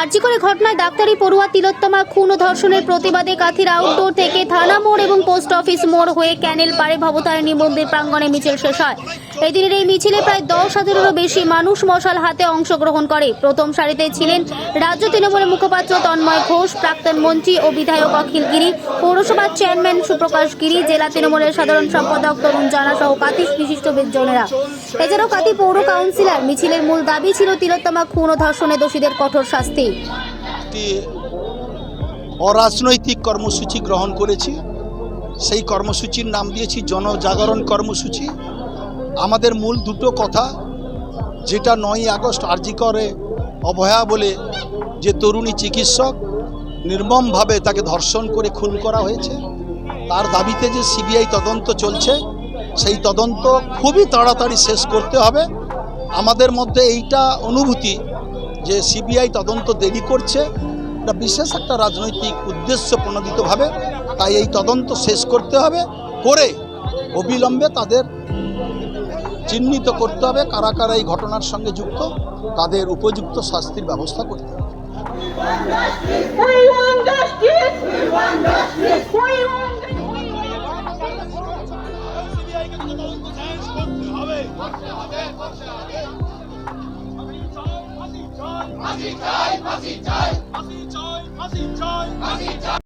আরজিকরে ঘটনায় ডাক্তারি পড়ুয়া তিলোত্তমা খুন ও ধর্ষণের প্রতিবাদে কাথির আউটডোর থেকে থানা মোড় এবং পোস্ট অফিস মোড় হয়ে ক্যানেল পাড়ে ভবতারিণী মন্দির প্রাঙ্গণে মিছিল শেষ হয়। এদিনের এই মিছিলে প্রায় দশ হাজারেরও বেশি মানুষ মশাল হাতে অংশগ্রহণ করে। প্রথম সারিতে ছিলেন রাজ্য তৃণমূলের মুখপাত্র তন্ময় ঘোষ, প্রাক্তন মন্ত্রী ও বিধায়ক অখিল গিরি, পৌরসভার চেয়ারম্যান সুপ্রকাশ গিরি, জেলা তৃণমূলের সাধারণ সম্পাদক তরুণ জানা সহ কাতিস বিশিষ্ট বিজ্জনেরা এছাড়াও কাতি পৌর কাউন্সিলর, মিছিলের মূল দাবি ছিল তিলোত্তমা খুন ও ধর্ষণে দোষীদের কঠোর শাস্তি। অরাজনৈতিক কর্মসূচি গ্রহণ করেছি। সেই কর্মসূচির নাম দিয়েছি জনজাগরণ কর্মসূচি। আমাদের মূল দুটো কথা, যেটা নয় আগস্ট আরজি করে অভয়া বলে যে তরুণী চিকিৎসক নির্মমভাবে তাকে ধর্ষণ করে খুন করা হয়েছে, তার দাবিতে যে সিবিআই তদন্ত চলছে, সেই তদন্ত খুবই তাড়াতাড়ি শেষ করতে হবে। আমাদের মধ্যে এইটা অনুভূতি যে সিবিআই তদন্ত দেরি করছে এটা বিশেষ একটা রাজনৈতিক উদ্দেশ্য প্রণোদিতভাবে। তাই এই তদন্ত শেষ করতে হবে করে অবিলম্বে তাদের চিহ্নিত করতে হবে কারা কারা এই ঘটনার সঙ্গে যুক্ত তাদের উপযুক্ত শাস্তির ব্যবস্থা করতে হবে। We want ফাঁসি চাই ফাঁসি চাই